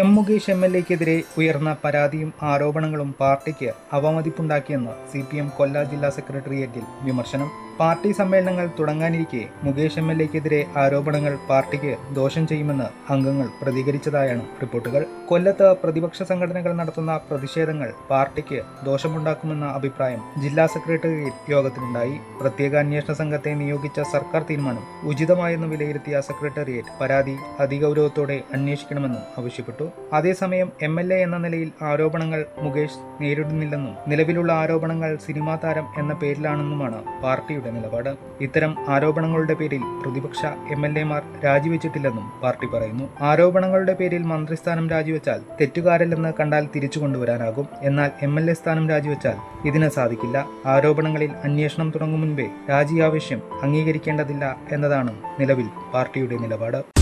Mukesh M L എക്കെതിരെ ഉയർന്ന പരാതിയും ആരോപണങ്ങളും പാർട്ടിക്ക് അവമതിപ്പുണ്ടാക്കിയെന്ന് സി പി എം കൊല്ല ജില്ലാ സെക്രട്ടേറിയറ്റിൽ വിമർശനം. പാർട്ടി സമ്മേളനങ്ങൾ തുടങ്ങാനിരിക്കെ മുകേഷ് എം എൽ എക്കെതിരെ ആരോപണങ്ങൾ പാർട്ടിക്ക് ദോഷം ചെയ്യുമെന്ന് അംഗങ്ങൾ പ്രതികരിച്ചതായാണ് റിപ്പോർട്ടുകൾ. കൊല്ലത്ത് പ്രതിപക്ഷ സംഘടനകൾ നടത്തുന്ന പ്രതിഷേധങ്ങൾ പാർട്ടിക്ക് ദോഷമുണ്ടാക്കുമെന്ന അഭിപ്രായം ജില്ലാ സെക്രട്ടേറിയറ്റ് യോഗത്തിലുണ്ടായി. പ്രത്യേക അന്വേഷണ സംഘത്തെ നിയോഗിച്ച സർക്കാർ തീരുമാനം ഉചിതമായെന്ന് വിലയിരുത്തിയ സെക്രട്ടേറിയറ്റ് പരാതി അതിഗൗരവത്തോടെ അന്വേഷിക്കണമെന്നും ആവശ്യപ്പെട്ടു. അതേസമയം എം എൽ എ എന്ന നിലയിൽ ആരോപണങ്ങൾ മുകേഷ് നേരിടുന്നില്ലെന്നും നിലവിലുള്ള ആരോപണങ്ങൾ സിനിമാ താരം എന്ന പേരിലാണെന്നുമാണ് പാർട്ടിയുടെ നിലപാട്. ഇത്തരം ആരോപണങ്ങളുടെ പേരിൽ പ്രതിപക്ഷ എം എൽ രാജിവെച്ചിട്ടില്ലെന്നും പാർട്ടി പറയുന്നു. ആരോപണങ്ങളുടെ പേരിൽ മന്ത്രിസ്ഥാനം രാജിവെച്ചാൽ തെറ്റുകാരല്ലെന്ന് കണ്ടാൽ തിരിച്ചു കൊണ്ടുവരാനാകും. എന്നാൽ എം എൽ എ സ്ഥാനം രാജിവെച്ചാൽ ഇതിന് സാധിക്കില്ല. ആരോപണങ്ങളിൽ അന്വേഷണം തുടങ്ങും മുൻപേ രാജി ആവശ്യം അംഗീകരിക്കേണ്ടതില്ല എന്നതാണ് നിലവിൽ പാർട്ടിയുടെ നിലപാട്.